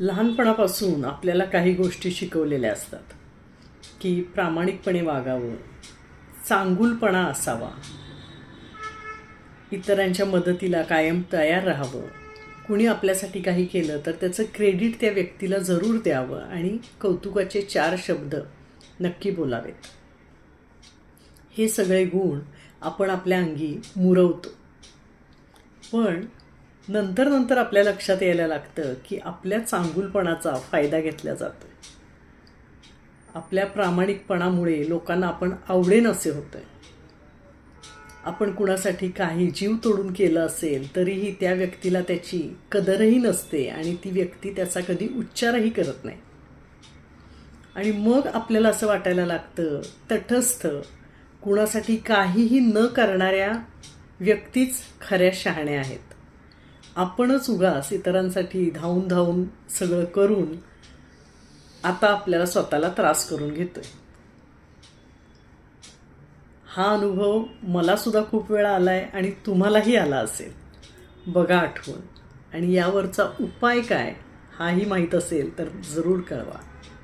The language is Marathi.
लहानपणापासून आपल्याला काही गोष्टी शिकवलेल्या असतात. की प्रामाणिकपणे वागावं चांगुलपणा असावा इतरांच्या मदतीला कायम तयार राहावं. कुणी आपल्यासाठी काही केलं तर त्याचं क्रेडिट त्या व्यक्तीला जरूर द्यावं आणि कौतुकाचे चार शब्द नक्की बोलावेत. हे सगळे गुण आपण आपल्या अंगी मुरवतो. पण नंतर नंतर आपल्या लक्षात यायला लागतं की आपल्या चांगुलपणाचा फायदा घेतला जातो आपल्या प्रामाणिकपणामुळे लोकांना आपण आवडेन असे होतं आपण कुणासाठी काही जीव तोडून केलं असेल तरीही त्या व्यक्तीला त्याची कदरही नसते आणि ती व्यक्ती त्याचा कधी उच्चारही करत नाही. आणि मग आपल्याला असं वाटायला लागतं तटस्थ कुणासाठी काहीही न करणाऱ्या व्यक्तीच खऱ्या शहाण्या आहेत. आपणच उगाच इतरांसाठी धावून धावून सगळं करून आता आपल्याला स्वतःला त्रास करून घेतोय. हा अनुभव मला सुद्धा खूप वेळा आलाय आणि तुम्हालाही आला असेल. बघा आठवण. आणि यावरचा उपाय काय हाही माहीत असेल तर जरूर कळवा.